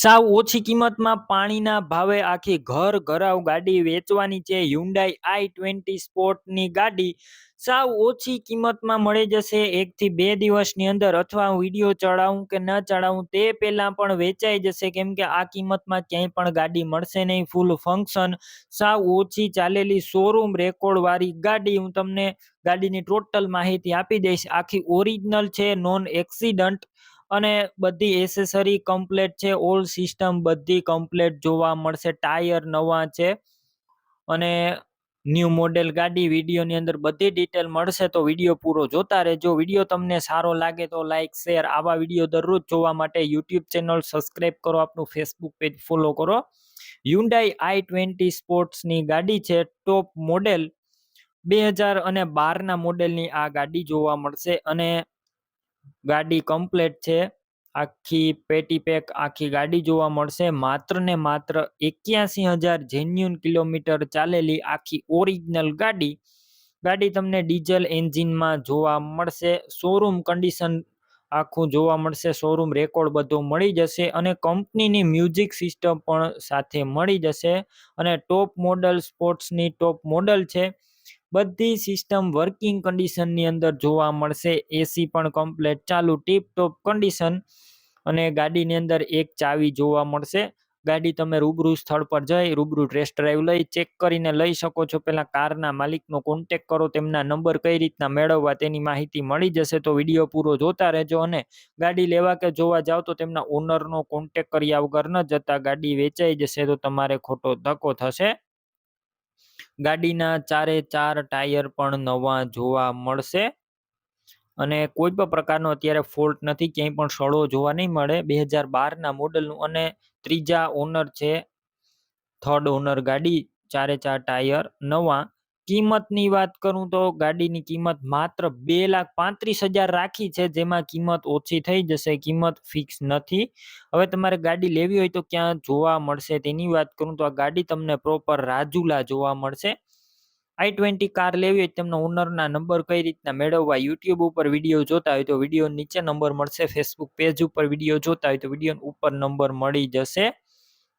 સાવ ઓછી કિંમતમાં પાણીના ભાવે આખી ઘર ઘરાવ ગાડી વેચવાની છે. હ્યુન્ડાઈ આઈ ટ્વેન્ટી સ્પોર્ટની ગાડી સાવ ઓછી કિંમતમાં મળી જશે. એકથી બે દિવસની અંદર અથવા હું વીડિયો ચડાવું કે ન ચડાવું તે પહેલાં પણ વેચાઈ જશે. કેમ કે આ કિંમતમાં ક્યાંય પણ ગાડી મળશે નહીં. ફૂલ ફંક્શન સાવ ઓછી ચાલેલી શોરૂમ રેકોર્ડવાળી ગાડી હું તમને ગાડીની ટોટલ માહિતી આપી દઈશ. આખી ઓરિજિનલ છે નોન એક્સિડન્ટ અને બધી એસેસરી કમ્પ્લેટ છે. ઓલ સિસ્ટમ બધી કમ્પ્લેટ જોવા મળશે. ટાયર નવા છે. અને ન્યૂ મોડેલ ગાડી વિડીયોની અંદર બધી ડિટેલ મળશે તો વીડિયો પૂરો જોતા રહેજો. વીડિયો તમને સારો લાગે તો લાઇક શેર આવા વીડિયો દરરોજ જોવા માટે યુટ્યુબ ચેનલ સબસ્ક્રાઈબ કરો. આપનું ફેસબુક પેજ ફોલો કરો. યુન્ડાઈ આઈ ટ્વેન્ટી સ્પોર્ટ્સની ગાડી છે. ટોપ મોડેલ બે હજાર અને બારના મોડેલની આ ગાડી જોવા મળશે. અને ગાડી કમ્પ્લેટ છે. આખી પેટી પેક આખી ગાડી જોવા મળશે. માત્ર ને માત્ર એક્યાસી હજાર જેન્યુન કિલોમીટર ચાલેલી આખી ઓરિજિનલ ગાડી. ગાડી તમને ડીઝલ એન્જિનમાં જોવા મળશે. શોરૂમ કન્ડિશન આખું જોવા મળશે. શોરૂમ રેકોર્ડ બધો મળી જશે અને કંપનીની મ્યુઝિક સિસ્ટમ પણ સાથે મળી જશે. અને ટોપ મોડલ સ્પોર્ટ્સની ટોપ મોડલ છે. બધી સિસ્ટમ વર્કિંગ કન્ડિશનની અંદર જોવા મળશે. એસી પણ કમ્પ્લેટ ચાલુ ટીપ ટોપ કન્ડિશન અને ગાડીની અંદર એક ચાવી જોવા મળશે. ગાડી તમે રૂબરૂ સ્થળ પર જઈ, રૂબરૂ ટેસ્ટ ડ્રાઈવ લઈ ચેક કરીને લઈ શકો છો. પહેલાં કારના માલિકનો કોન્ટેક કરો, તેમના નંબર કઈ રીતના મેળવવા તેની માહિતી મળી જશે તો વીડિયો પૂરો જોતા રહેજો અને ગાડી લેવા કે જોવા જાઓ તો તેમના ઓનરનો કોન્ટેક કર્યા વગર ન જતા ગાડી વેચાઈ જશે તો તમારે ખોટો ધક્કો થશે. ગાડીના ચારે ચાર ટાયર પણ નવા જોવા મળશે. અને કોઈ પણ પ્રકારનો અત્યારે ફોલ્ટ નથી, ક્યાંય પણ સડો જોવા નહીં મળે. બે હજાર બારના મોડલનું અને ત્રીજા ઓનર છે, થર્ડ ઓનર ગાડી, ચારે ચાર ટાયર નવા. કિંમતની વાત કરું તો ગાડીની કિંમત માત્ર બે લાખ પાંત્રીસ હજાર રાખી છે, જેમાં કિંમત ઓછી થઈ જશે, કિંમત ફિક્સ નથી. હવે તમારે ગાડી લેવી હોય તો ક્યાં જોવા મળશે તેની વાત કરું તો આ ગાડી તમને પ્રોપર રાજુલા જોવા મળશે. આઈ ટ્વેન્ટી કાર લેવી હોય તેમના ઓનરના નંબર કઈ રીતના મેળવવા યુટ્યુબ ઉપર વીડિયો જોતા હોય તો વીડિયો નીચે નંબર મળશે ફેસબુક પેજ ઉપર વીડિયો જોતા હોય તો વીડિયો ઉપર નંબર મળી જશે.